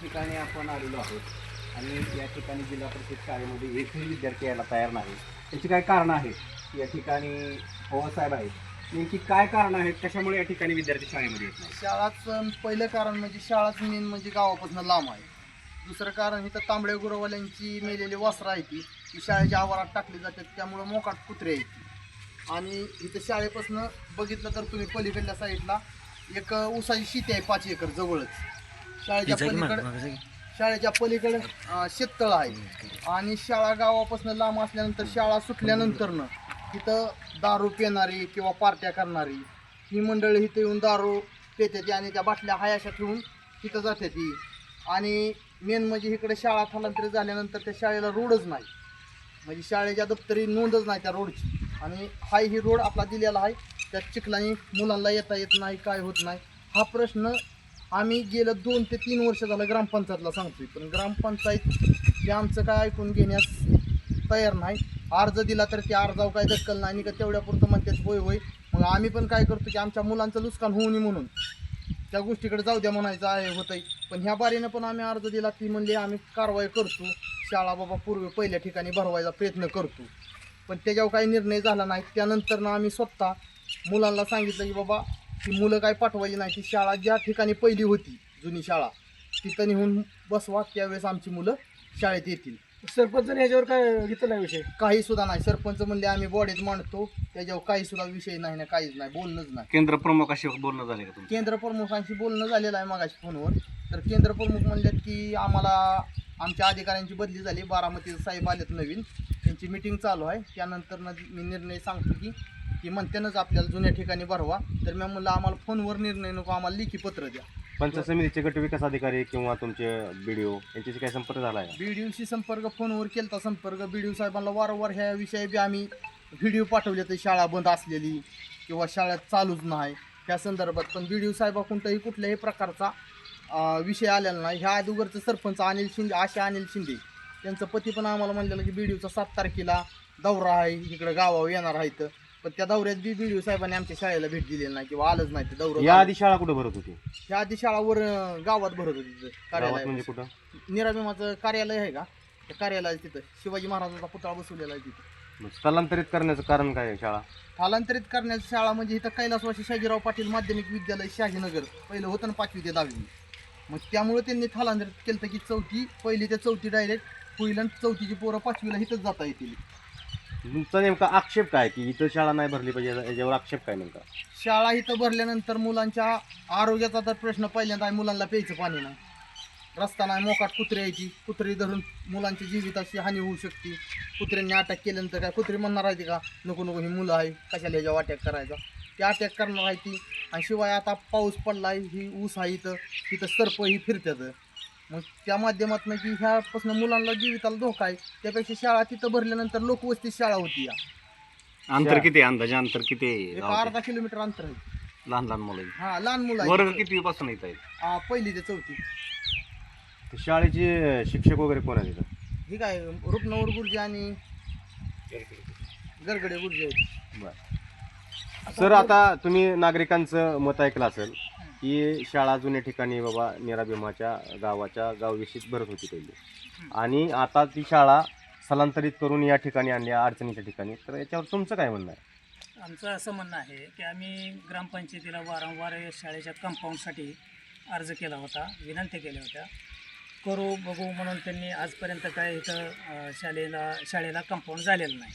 ठिकाणी आपण आलेलो आहोत. आणि या ठिकाणी जिल्हा परिषद शाळेमध्ये एकही विद्यार्थी यायला तयार नाही. त्याची काय कारणं आहेत? या ठिकाणी पवारसाहेब आहेत. नेमकी काय कारणं आहेत? कशामुळे या ठिकाणी विद्यार्थी शाळेमध्ये येत नाही शाळाच पहिलं कारण म्हणजे शाळाच मेन म्हणजे गावापासून लांब आहे. दुसरं कारण इथं तांबड्या गुरवाल्यांची मेलेली वस्त्र आहे ती. ती शाळेच्या आवारात टाकली जातात. त्यामुळं मोकाट कुत्रे आहेत आणि इथं शाळेपासून बघितलं तर तुम्ही पलीकडल्या साईडला एक ऊसाची शेती आहे पाच एकर जवळच. शाळेच्या पलीकडे शाळेच्या पलीकडे शेततळ आहे. आणि शाळा गावापासून लांब असल्यानंतर शाळा सुटल्यानंतरनं तिथं दारू पिणारी किंवा पार्ट्या करणारी ही मंडळी इथं येऊन दारू पिते ती आणि त्या बाटल्या हायाशा ठेवून तिथं जाते ती. आणि मेन म्हणजे इकडे शाळा स्थलांतरित झाल्यानंतर त्या शाळेला रोडच नाही. म्हणजे शाळेच्या दप्तरी नोंदच नाही त्या रोडची. आणि हाय ही रोड आपला दिलेला आहे. त्या चिखलाने मुलांना येता येत नाही काय होत नाही. हा प्रश्न आम्ही गेलं दोन ते तीन वर्ष झालं ग्रामपंचायतला सांगतोय पण ग्रामपंचायत हे आमचं काय ऐकून घेण्यास तयार नाही. अर्ज दिला तर ते अर्जावर काय दक्कल नाही आणि का तेवढ्यापुरतं म्हणतात होय होय. मग आम्ही पण काय करतो की आमच्या मुलांचं नुकसान होऊ नये म्हणून. त्या गोष्टीकडे जाऊ द्या म्हणायचं आहे होतंय. पण ह्या बारीनं पण आम्ही अर्ज दिला ती म्हणजे आम्ही कारवाई करतो. शाळा बाबा पूर्वी पहिल्या ठिकाणी भरवायचा प्रयत्न करतो. पण त्याच्यावर काही निर्णय झाला नाही. त्यानंतर ना आम्ही स्वतः मुलांना सांगितलं की बाबा ती मुलं काय पाठवायची नाही ती शाळा ज्या ठिकाणी पहिली होती जुनी शाळा तिथं नेऊन बसवा त्यावेळेस आमची मुलं शाळेत येतील. सरपंचाने याच्यावर काय घेतला विषय? काही सुद्धा नाही. सरपंच म्हणले आम्ही बॉडीत मांडतो त्याच्यावर काही सुद्धा विषय नाही ना काहीच नाही बोलणंच नाही. केंद्र प्रमुखाशी बोलणं झाले का तुमचं? केंद्र प्रमुखांशी बोलणं झालेलं आहे मागाशी फोनवर. तर केंद्र प्रमुख म्हणलेत की आम्हाला आमच्या अधिकाऱ्यांची बदली झाली बारामती साहेब आलेत नवीन त्यांची मिटिंग चालू आहे. त्यानंतर मी निर्णय सांगतो की की म्हणतेनच आपल्याला जुन्या ठिकाणी भरवा. तर मी म्हणलं आम्हाला फोनवर निर्णय नको आम्हाला लेखी पत्र द्या. पंचायत समितीचे गट विकास अधिकारी किंवा तुमचे बीडीओ यांच्याशी काय संपर्क झाला आहे? बी डी ओशी संपर्क फोनवर केलता संपर्क. बी डी ओ साहेबांना वारंवार ह्या विषयी बी आम्ही व्हिडिओ पाठवले तर शाळा बंद असलेली किंवा शाळेत चालूच नाही. त्या संदर्भात पण बी डी ओ साहेबाकडूनही कुठल्याही प्रकारचा अं, विषय आलेला नाही. ह्या अगोदरचं सरपंच अनिल शिंदे आशा अनिल शिंदे त्यांचं पती पण आम्हाला म्हणलेलं की बी डी ओचा सात तारखेला दौरा आहे. इकडं गावावर येणार आहे इथं पण त्या दौऱ्यात बी बी साहेबांनी आमच्या शाळेला भेट दिलेली नाही किंवा आलंच नाही ते दौरा या आधी शाळा कुठे भरत होती? ह्या आधी शाळावर अं, गावात भरत होती तिथं गावात कार्यालयात. म्हणजे कुठं? निराभिमाचं कार्यालय आहे का? त्या कार्यालय तिथं. शिवाजी महाराजांचा पुतळा बसवलेला आहे तिथं. मग स्थलांतरित करण्याचं कारण काय आहे शाळा? स्थलांतरित करण्याची शाळा म्हणजे इथं कैलासवासी शाजीराव पाटील माध्यमिक विद्यालय शहाजीनगर पहिलं होतं ना पाचवी ते दहावी. मग त्यामुळे त्यांनी स्थलांतरित केलं की चौथी पहिली ते चौथी डायरेक्ट होईल आणि चौथीची पोरं पाचवीला इथंच जाता येतील. तुमचा नेमका आक्षेप काय? की इथं शाळा नाही भरली पाहिजे याचा- याच्यावर आक्षेप काय नेमका? शाळा इथं भरल्यानंतर मुलांच्या आरोग्याचा तर प्रश्न पहिल्यांदा आहे मुलांना प्यायचं पाणी नाही. रस्ता नाही मोकाट कुत्रे यायची कुत्री धरून मुलांची जीविताची हानी होऊ शकते. कुत्र्यांनी अटॅक केल्यानंतर काय? कुत्री म्हणणार आहे का नको नको ही मुलं आहे कशाला याच्यावर अटॅक करायचा? ते अटॅक करणार आहे ती. आणि शिवाय आता पाऊस पडला आहे ही ऊस आहे इथं. तिथं सर्प ही फिरतात मग त्या माध्यमातून की ह्यापासून मुलांना जीविताला धोका आहे त्यापेक्षा शाळा तिथं भरल्यानंतर लोकवस्ती शाळा होती या. अंतर किती आहे अंदाजे? अंतर किती आहे? एक गावात? अर्धा किलोमीटर अंतर आहे. लहान लहान मुलं हा लहान मुलं आहेत. वर्ग किती पासून येत आहेत? हा, पहिली ते चौथी. ते शाळेचे शिक्षक वगैरे कोण आहेत ही काय रुपनवर गुरुजी आणि गरगडे गुरुजी आहेत. बरं. सर आता तुम्ही नागरिकांचं मत ऐकलं असेल ही शाळा जुन्या ठिकाणी बाबा निराभिमाच्या गावाच्या गावविषयीच भरत होती पहिली. आणि आता ती शाळा स्थलांतरित करून या ठिकाणी आणली अडचणीच्या ठिकाणी. तर याच्यावर तुमचं काय म्हणणं आहे? आमचं असं म्हणणं आहे की आम्ही ग्रामपंचायतीला वारंवार या शाळेच्या कंपाऊंडसाठी अर्ज केला होता विनंती केल्या होत्या. करू बघू म्हणून त्यांनी आजपर्यंत काय इथं शाळेला शाळेला कंपाऊंड झालेलं नाही.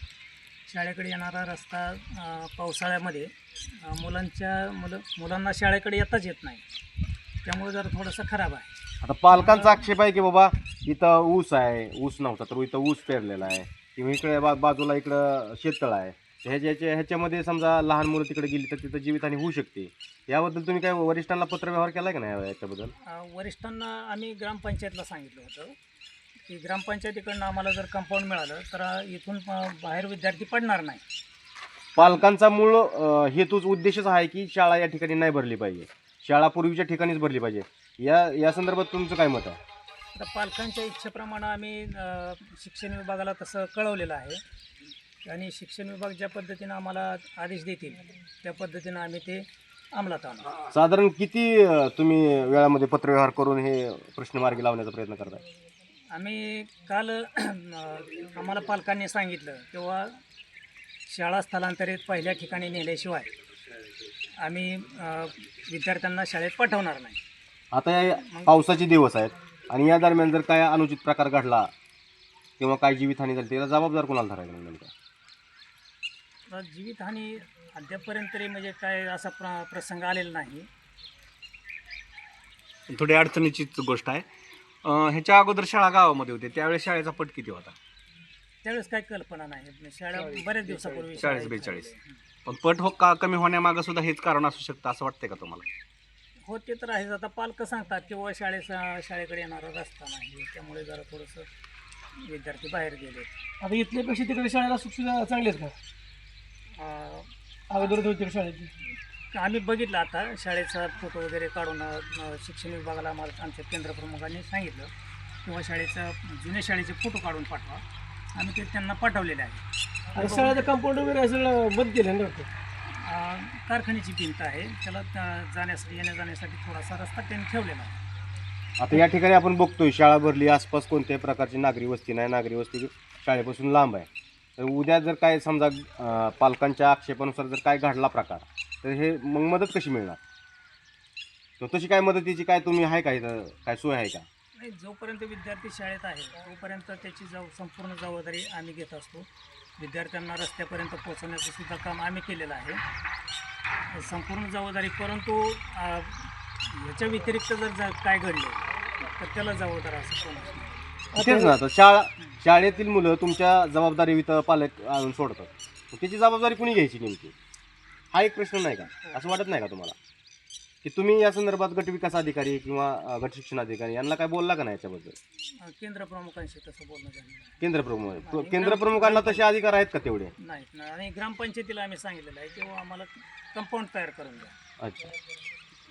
शाळेकडे येणारा रस्ता पावसाळ्यामध्ये मुलांच्या मुलं मुलांना शाळेकडे येताच येत नाही. त्यामुळे जरा थोडंसं खराब आहे. आता पालकांचा आक्षेप आहे की बाबा इथं ऊस आहे ऊस नव्हता तर इथं ऊस पेरलेला आहे. किंवा इकडे बा बाजूला इकडं शेततळ आहे. तर ह्याच्या ह्याच्यामध्ये समजा लहान मुलं तिकडे गेली तर तिथं जीवितहानी होऊ शकते. याबद्दल तुम्ही काय वरिष्ठांना पत्रव्यवहार केला का नाही याच्याबद्दल? अ, वरिष्ठांना आम्ही ग्रामपंचायतला सांगितलं होतं. की ग्रामपंचायतीकडनं आम्हाला जर कंपाऊंड मिळालं तर इथून बाहेर विद्यार्थी पडणार नाही. पालकांचा मूळ अं, हेतूच उद्देशच आहे की शाळा या ठिकाणी नाही भरली पाहिजे. शाळा पूर्वीच्या ठिकाणीच भरली पाहिजे. या या संदर्भात तुमचं काय मत आहे? आता पालकांच्या इच्छेप्रमाणे आम्ही अ, शिक्षण विभागाला तसं कळवलेलं आहे. आणि शिक्षण विभाग ज्या पद्धतीनं आम्हाला आदेश देतील त्या पद्धतीनं आम्ही ते अंमलात आणू. साधारण किती अं, तुम्ही वेळामध्ये पत्रव्यवहार करून हे प्रश्न मार्गी लावण्याचा प्रयत्न करताय? आम्ही काल आम्हाला पालकांनी सांगितलं तेव्हा शाळा स्थलांतरित पहिल्या ठिकाणी नेल्याशिवाय आम्ही विद्यार्थ्यांना शाळेत पाठवणार नाही. आता या पावसाचे दिवस आहेत आणि या दरम्यान जर काय अनुचित प्रकार घडला किंवा काय जीवितहानी झाली त्याला जबाबदार कोणाला धरायला लागेल नेमका? तर जीवितहानी अद्यापपर्यंत तरी म्हणजे काय असा प्र प्रसंग आलेला नाही. थोडी अडचणीचीच गोष्ट आहे. अं, ह्याच्या अगोदर शाळा गावामध्ये होते. त्यावेळेस शाळेचा पट किती होता? त्यावेळेस काही कल्पना नाही. शाळा बऱ्याच दिवसापूर्वी चाळीस शाळा बेचाळीस. इथं. पण पट हो का कमी होण्यामागं सुद्धा हेच कारण असू शकतं असं वाटतंय का तुम्हाला? हो ते तर आहेच. आता पालक सांगतात किंवा शाळेचा शाळेकडे येणारा रस्ता नाही. त्यामुळे जरा थोडंसं विद्यार्थी बाहेर गेले. आता इथल्यापेक्षा तिकडे शाळेला सुखसुविधा चांगली आहेत का? अं, अगोदर होती शाळेची आम्ही बघितलं आता शाळेचा फोटो वगैरे काढून अं, शिक्षण विभागाला आम्हाला आमच्या केंद्र प्रमुखांनी सांगितलं किंवा शाळेचा जुन्या शाळेचे फोटो काढून पाठवा. आम्ही ते त्यांना पाठवलेले आहे. आणि शाळेचं कंपाऊंड वगैरे सगळं बंद केलं ना. अं, कारखान्याची भिंत आहे. त्याला अं, जाण्यासाठी येण्या जाण्यासाठी थोडासा रस्ता त्यांनी ठेवलेला आहे. आता या ठिकाणी आपण बघतोय शाळा भरली आसपास कोणत्याही प्रकारची नागरी वस्ती नाही. नागरी वस्ती शाळेपासून लांब आहे. तर उद्या जर काय समजा अं, पालकांच्या आक्षेपानुसार जर काय घडला प्रकार तर हे मग मदत कशी मिळणार? तर तशी काय मदतीची काय तुम्ही आहे का इथं? काय सोय आहे का? नाही जोपर्यंत विद्यार्थी शाळेत आहे तोपर्यंत त्याची जव संपूर्ण जबाबदारी आम्ही घेत असतो. विद्यार्थ्यांना रस्त्यापर्यंत पोहोचवण्याचं सुद्धा काम आम्ही केलेलं आहे. संपूर्ण जबाबदारी परंतु अं, ह्याच्या व्यतिरिक्त जर जा काय घडलं तर त्याला जबाबदार असं कोण नाही. तेच ना आता शाळा शाळेतील मुलं तुमच्या जबाबदारी इथं पालक आणून सोडतात. मग त्याची जबाबदारी कुणी घ्यायची नेमकी? हा एक प्रश्न नाही का? असं वाटत नाही का तुम्हाला? की तुम्ही या संदर्भात गट विकास अधिकारी किंवा अं, गट शिक्षण अधिकारी यांना काय बोलला का नाही याच्याबद्दल? केंद्र प्रमुखांशी तसं बोलणं. केंद्र प्रमुख केंद्र प्रमुखांना तसे अधिकार आहेत का तेवढे? नाहीत ना. आणि ग्रामपंचायतीला आम्ही सांगितलेलं आहे किंवा आम्हाला कंपाऊंड तयार करून द्या. अच्छा.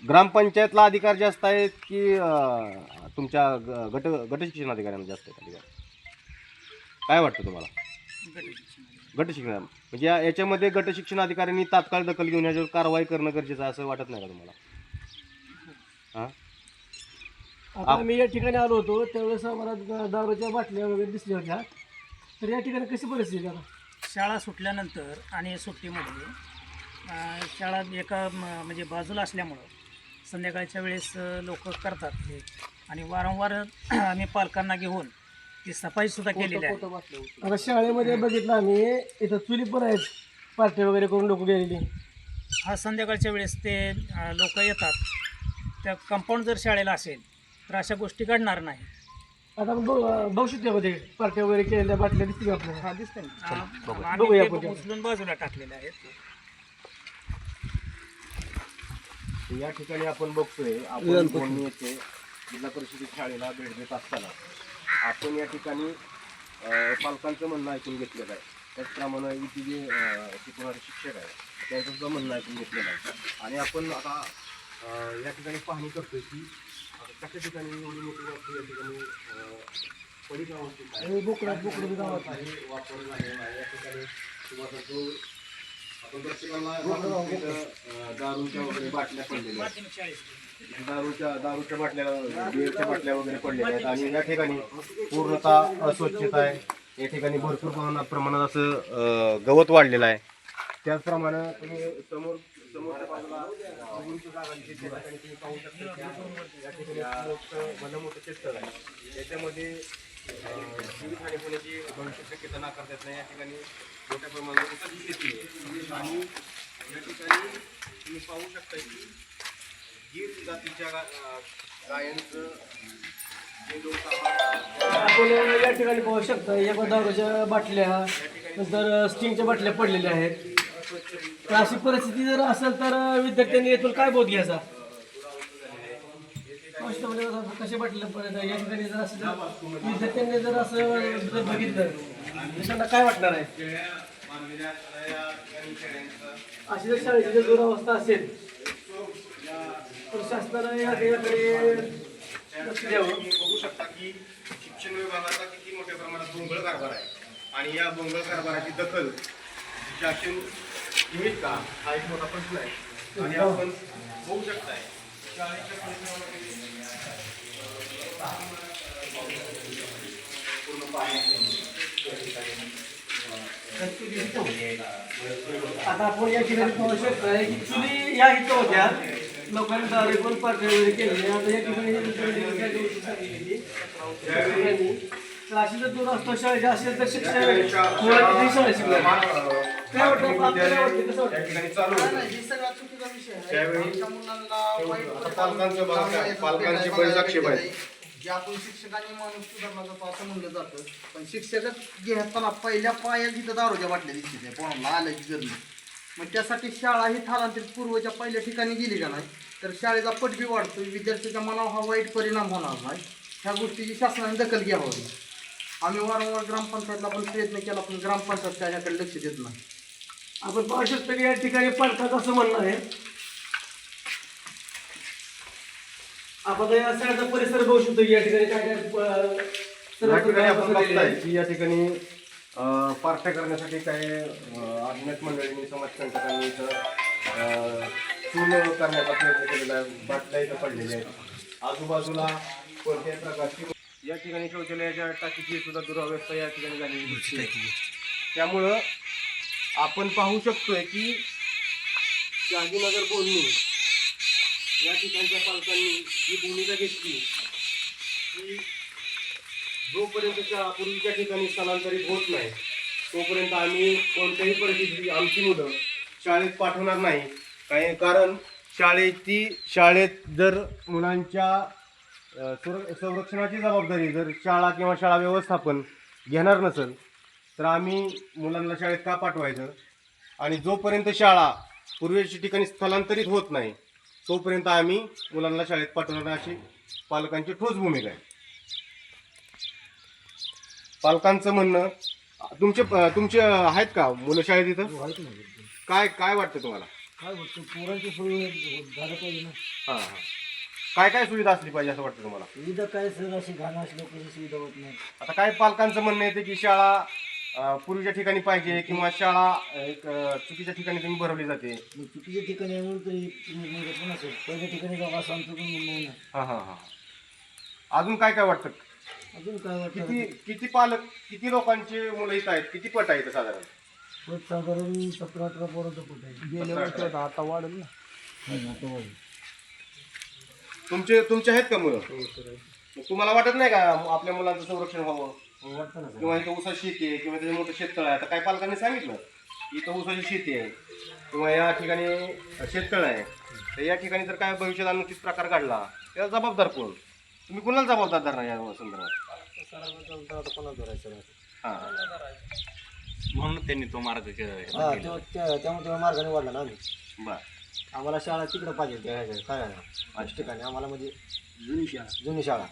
ग्रामपंचायतला अधिकार जास्त आहेत की अं, तुमच्या ग- गट गट शिक्षण अधिकाऱ्यांना जास्त आहेत अधिकार? काय वाटतं तुम्हाला? गट शिक्षण. गट शिक्षण म्हणजे या- याच्यामध्ये गट शिक्षण अधिकाऱ्यांनी तात्काळ दखल घेऊन याच्यावर कारवाई करणं गरजेचं आहे असं वाटत नाही का तुम्हाला? हां? आता आम्ही या ठिकाणी आलो होतो त्यावेळेस आम्हाला दारूच्या बाटल्या वगैरे दिसल्या होत्या. तर या ठिकाणी कशी परिस्थिती आहे शाळा सुटल्यानंतर आणि सुट्टीमध्ये अं, शाळा एका म- म्हणजे बाजूला असल्यामुळं संध्याकाळच्या वेळेस लोक करतात हे. आणि वारंवार आम्ही पालकांना घेऊन ती सफाईसुद्धा केलेली आहे. आता शाळेमध्ये बघितलं आम्ही इथं चुली पण आहेत. पार्ट्या वगैरे करून लोक गेलेली. हा संध्याकाळच्या वेळेस ते लोक येतात. त्या कंपाऊंड जर शाळेला असेल तर अशा गोष्टी घडणार नाही. आता बघ- शकतो पार्ट्या वगैरे केलेल्या बाटल्या दिसतील आपल्याला? आम्ही बघूया. ते आपण. उचलून बाजूला टाकलेले आहेत. या ठिकाणी आपण बघतोय आपण दोन्ही येथे जिल्हा परिषद शाळेला भेट देत असताना आपण या ठिकाणी पालकांचं म्हणणं ऐकून घेतलेलं आहे. त्याचप्रमाणे इथे जे शिकवणारे शिक्षक आहेत. त्यांचं सुद्धा म्हणणं ऐकून घेतलेलं आहे. आणि आपण आता या ठिकाणी पाहणी करतोय की कशा ठिकाणी एवढी मोठी या ठिकाणी आहे. आणि बोकडा बोकडं गावात आहे, वापर झालेला आहे. या ठिकाणी तुम्हाला जो प्रत्येकाला दारूच्या वगैरे बाटल्या पडलेल्या आहेत. दारूच्या दारूच्या बाटल्या बिअरच्या बाटल्या वगैरे पडलेल्या आहेत. आणि या ठिकाणी पूर्णतः अस्वच्छता आहे. या ठिकाणी भरपूर प्रमाणात प्रमाणात असं अं, गवत वाढलेलं आहे. त्याचप्रमाणे तुम्ही समोर समोरच्या बाजूला उंच जागा ठिकाणी तुम्ही पाहू शकता की या ठिकाणी मोठं भलं मोठं क्षेत्र आहे. याच्यामध्ये जीवित हानी होण्याची भविष्य शक्यता नाकारता येत नाही. या ठिकाणी मोठ्या प्रमाणात ऊसाची शेती आहे. आणि या ठिकाणी तुम्ही पाहू शकता की गीर जातीच्या गा- गायांचं जे लोक आपण या ठिकाणी पाहू शकता या दारूच्या बाटल्या नंतर स्टिंगच्या बाटल्या पडलेल्या आहेत. तर अशी परिस्थिती जर असेल तर विद्यार्थ्यांनी येथून काय बोध घ्यायचा? कसे वाटलं कशा यांनी पडल्या या ठिकाणी जर असं विद्यार्थ्यांनी जर असं जर बघितलं तर त्यांना काय वाटणार आहे? अशी जर शाळेची जर दुरावस्था असेल तर शासनानं या याकडे लक्ष द्यावं. बघू शकता की शिक्षण विभागाचा किती मोठ्या प्रमाणात भोंगळ कारभार आहे. आणि या भोंगळ कारभाराची दखल शासन घेईल का हा एक मोठा प्रश्न आहे. आणि आपण बघू शकताय आता आपण या ठिकाणी पाहू शकतोय की या इथं होत्या. लोकांनी दारे पण पाठवले वगैरे आता या ठिकाणी जर दूर असतो शाळेची असेल तर शिक्षण मुलांची ती शाळा शिकणार काय वाटतं आपल्याला काय वाटतं कसं वाटतं त्या ठिकाणी चालू होतं. हे सगळा चुकीचा विषय आहे. त्यावेळी आमच्या मुलांना वाईट आता परिणाम पालकांचं बघा काय, चांगल्या पालकांचे याच्यात बरेच आक्षेप आहेत. आहे. जे आपण शिक्षकांनी माणूस सुधारला जातो असं म्हणलं जातं पण शिक्षकच घेताना पहिल्या पाया जिथं दारूच्या बाटल्या दिसते कोणाला आल्याची गरज नाही. मग त्यासाठी शाळा ही स्थलांतरित पूर्वच्या पहिल्या ठिकाणी गेली का नाही तर शाळेचा पट बी वाढतो विद्यार्थ्याच्या मनावर हा वाईट परिणाम होणार नाही ह्या गोष्टीची शासनाने दखल घ्यावी आम्ही वारंवार ग्रामपंचायतला पण प्रयत्न केला पण ग्रामपंचायत काय ह्याकडे लक्ष देत नाही. आपण पाहू शकतो की या ठिकाणी पालकाचं असं म्हणणं आहे. आपण या सगळ्याचा परिसर बघू शकतो की या ठिकाणी काय या ठिकाणी आपण प्रकार बघताय की या ठिकाणी अं, पार्ट्या करण्यासाठी काही अं, अज्ञात मंडळींनी समाजकंटकांनी इथं अं, चूल करण्याचा प्रयत्न केलेला आहे. बाटल्या इथं पडलेल्या आहेत. आजूबाजूला कोणत्याही प्रकारची या ठिकाणी शौचालयाच्या टाकीची सुद्धा दुरावस्था या ठिकाणी झालेली दिसते. त्यामुळं आपण पाहू शकतोय की शहाजीनगर बोलणी या ठिकाणच्या पालकांनी जी भूमिका घेतली की जोपर्यंत पूर्वीच्या ठिकाणी स्थलांतरित होत नाही तोपर्यंत आम्ही कोणत्याही परिस्थितीत आमची मुलं शाळेत पाठवणार नाही. काही कारण शाळेची शाळेत जर मुलांच्या सुर संरक्षणाची जबाबदारी जर शाळा किंवा शाळा व्यवस्थापन घेणार नसेल तर आम्ही मुलांना शाळेत का पाठवायचं? आणि जोपर्यंत शाळा पूर्वीच्या ठिकाणी स्थलांतरित होत नाही तोपर्यंत आम्ही मुलांना शाळेत पाठवणार अशी पालकांची ठोस भूमिका आहे. पालकांचं म्हणणं तुमचे तुमचे आहेत का मुलं शाळेत इथं? काय काय वाटतं तुम्हाला? काय वाटतं? पोरांची सोय झालं पाहिजे ना. हां हां. काय काय सुविधा असली पाहिजे असं वाटतं तुम्हाला? सुविधा काय सर अशी घाण असली लोकांची सुविधा होत नाही. आता काय पालकांचं म्हणणं येते की शाळा अं, पूर्वीच्या ठिकाणी पाहिजे किंवा शाळा एक अं, चुकीच्या ठिकाणी तुम्ही भरवली जाते. मग चुकीच्या ठिकाणी आहे म्हणून तरी तुम्ही पण असेल पहिल्या ठिकाणी जाऊ असं आमचं पण म्हणणं आहे ना. हां हां हां. अजून काय काय वाटतं? अजून काय वाटतं? किती किती पालक किती लोकांचे मुलं इथं आहेत? किती पट आहेत साधारण? पट साधारण सतरा अठरा पोरांचं पट आहे. गेल्या वर्षी होता आता वाढेल ना. हा, आता वाढलं. तुमचे तुमचे आहेत का मुलं? हो, तुम्हाला वाटत नाही का आपल्या मुलांचं संरक्षण व्हावं? हो, वाटतं ना सर. किंवा इथं ऊसाची शेती आहे किंवा त्याचं मोठं शेततळ आहे. आता काही पालकांनी सांगितलं इथं ऊसाची शेती आहे किंवा या ठिकाणी शेततळ आहे. तर या ठिकाणी जर काय भविष्यात अनुचित प्रकार घडला त्याला जबाबदार कोण? तुम्ही कुणाला जबाबदार धरणार या संदर्भात? हां. म्हणून त्यांनी तो मार्ग हा तो त्या- त्यामुळे तेव्हा मार्गाने वाढला ना आम्ही. बरं. आम्हाला शाळा तिकडं पाहिजे त्या ह्याच्या काय आहे? ठिकाणी आम्हाला म्हणजे जुनी शाळा. जुनी शाळा.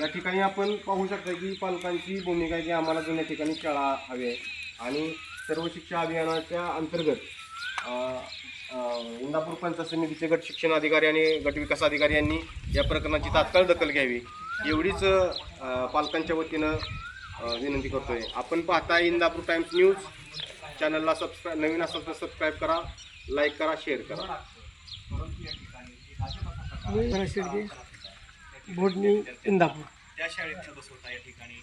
या ठिकाणी आपण पाहू शकता की पालकांची भूमिका आहे की आम्हाला जुन्या ठिकाणी शाळा हवी आहे आणि सर्व शिक्षा अभियानाच्या अंतर्गत अ, अ, इंदापूर पंचायत समितीचे गट शिक्षण अधिकारी आणि गट विकास अधिकारी यांनी या प्रकरणाची तात्काळ दखल घ्यावी एवढीच अ, पालकांच्या वतीनं अ, विनंती करतोय. आपण पाहताय इंदापूर टाइम्स न्यूज चॅनलला सबस्क्राईब नवीन असाल तर सबस्क्राईब करा. लाईक करा शेअर करा. भोडणी इंदापूर. त्या शाळेत बसवता या ठिकाणी.